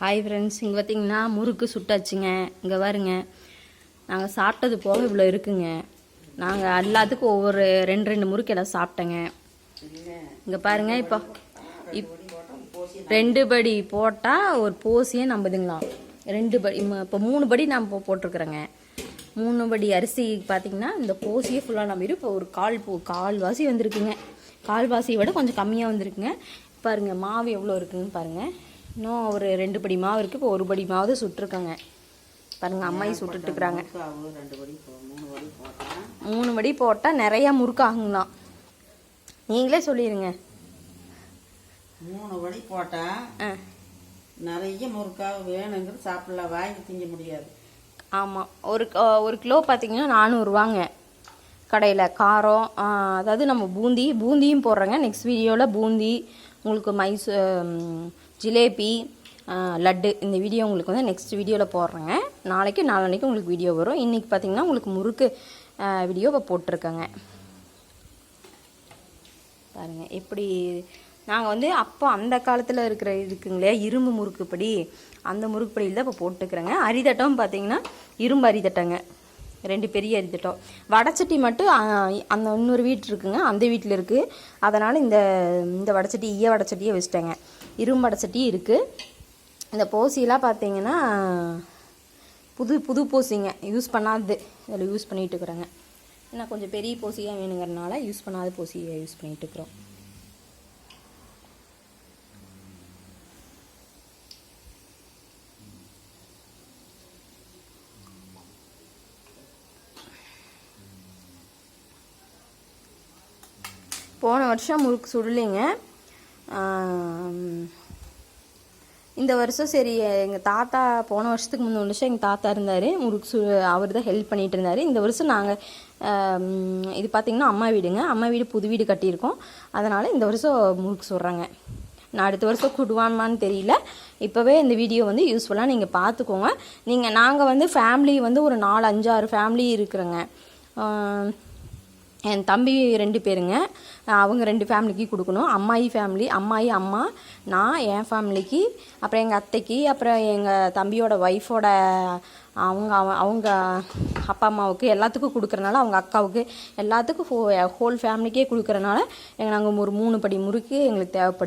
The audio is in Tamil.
ஹாய் ஃப்ரெண்ட்ஸ் இங்கே பார்த்தீங்கன்னா முறுக்கு சுட்டாச்சுங்க. இங்கே பாருங்க. நாங்கள் சாப்பிட்டது போக இவ்வளோ இருக்குங்க. நாங்கள் எல்லாத்துக்கும் ஒவ்வொரு ரெண்டு ரெண்டு முறுக்கு எல்லாம் சாப்பிட்டேங்க. இங்கே பாருங்க இப்போ இப் ரெண்டு படி போட்டால் ஒரு போசியே நம்புதுங்களா. ரெண்டு படி இப்போ மூணு படி நான் போட்டிருக்குறோங்க போட்டிருக்கிறேங்க. மூணு படி அரிசி பார்த்தீங்கன்னா இந்த போசியே ஃபுல்லாக நம்பிடும் இப்போ ஒரு கால் பூ கால்வாசி வந்திருக்குங்க. கால்வாசியை விட கொஞ்சம் கம்மியாக வந்திருக்குங்க. பாருங்க மாவு எவ்வளோ இருக்குதுன்னு பாருங்கள் இன்னும் ஒரு ரெண்டு படி மாவு இருக்குது இப்போ ஒரு படி மாவு தான் சுட்டிருக்கேங்க. பாருங்க அம்மாயி சுட்டுட்டு இருக்கிறாங்க முறுக்காவும் ரெண்டு படி போ- மூணு படி போட்டால் நிறையா முறுக்கு ஆகுங்களாம் நீங்களே சொல்லிடுங்க மூணு படி போட்டேன் ஆ. நிறைய முறுக்கா வேணுங்கிறது சாப்பிடலாம். வாங்கி திங்க முடியாது. ஆமாம் ஒரு ஒரு கிலோ பார்த்தீங்கன்னா நானூறுவாங்க. கடையில் காரம் அதாவது நம்ம பூந்தி பூந்தியும் போடுறேங்க. நெக்ஸ்ட் வீடியோவில் பூந்தி உங்களுக்கு மைசூ ஜிலேபி லட்டு இந்த வீடியோ உங்களுக்கு வந்து நெக்ஸ்ட் வீடியோவில் போடுறேங்க. நாளைக்கு நாளைக்கு உங்களுக்கு வீடியோ வரும். இன்றைக்கி பார்த்தீங்கன்னா உங்களுக்கு முறுக்கு வீடியோ இப்போ போட்டிருக்கேங்க. பாருங்க எப்படி நாங்கள் வந்து அப்போ அந்த காலத்தில் இருக்கிற இருக்குங்களே இரும்பு முறுக்குப்படி அந்த முறுக்குப்படியில் தான் இப்போ போட்டுக்கிறேங்க. அரிதட்டம் பார்த்தீங்கன்னா இரும்பு அரிதட்டங்க. ரெண்டு பெரிய அரிதட்டம் வடச்சட்டி மட்டும் அந்த இன்னொரு வீட்டு இருக்குங்க அந்த வீட்டில் இருக்குது அதனால் இந்த இந்த வடச்சட்டி ஈய வடச்சட்டியை வச்சுட்டேங்க. இரும்பு வடச்சட்டி இருக்குது இந்த போசிலாம் பார்த்தீங்கன்னா புது புது போசிங்க. யூஸ் பண்ணாதது இதில் யூஸ் பண்ணிகிட்டு இருக்கிறேங்க. ஏன்னா கொஞ்சம் பெரிய போசியாக வேணுங்கிறனால யூஸ் பண்ணாத போசியை யூஸ் பண்ணிகிட்டு இருக்கிறோம். போன வருஷம் முறுக்கு சுடலைங்க. இந்த வருஷம் சரி எங்கள் தாத்தா போன வருஷத்துக்கு முந்தைய வருஷம் எங்கள் தாத்தா இருந்தார். முறுக்கு சு அவர் தான் ஹெல்ப் பண்ணிகிட்டு இருந்தார். இந்த வருஷம் நாங்கள் இது பார்த்திங்கன்னா அம்மா வீடுங்க. அம்மா வீடு புது வீடு கட்டியிருக்கோம். அதனால் இந்த வருஷம் முறுக்கு சுடுறாங்க. நான் அடுத்த வருஷம் கூடுவான்மான்னு தெரியல. இப்போவே இந்த வீடியோ வந்து யூஸ்ஃபுல்லாக நீங்கள் பார்த்துக்கோங்க நீங்கள் நாங்கள் வந்து ஃபேமிலி வந்து ஒரு நாலு அஞ்சாறு ஃபேமிலி இருக்கிறோங்க. என் தம்பி ரெண்டு பேருங்க. அவங்க ரெண்டு ஃபேமிலிக்கு கொடுக்கணும். அம்மாயி ஃபேமிலி அம்மாயி அம்மா நான் என் ஃபேமிலிக்கு அப்புறம் எங்கள் அத்தைக்கு அப்புறம் எங்கள் தம்பியோட ஒய்ஃபோட அவங்க அவங்க அப்பா அம்மாவுக்கு எல்லாத்துக்கும் கொடுக்குறனால அவங்க அக்காவுக்கு எல்லாத்துக்கும் ஹோ ஹோல் ஃபேமிலிக்கே கொடுக்குறனால எங்கள் நாங்கள் ஒரு மூணு படி முறுக்கு எங்களுக்கு தேவைப்படும்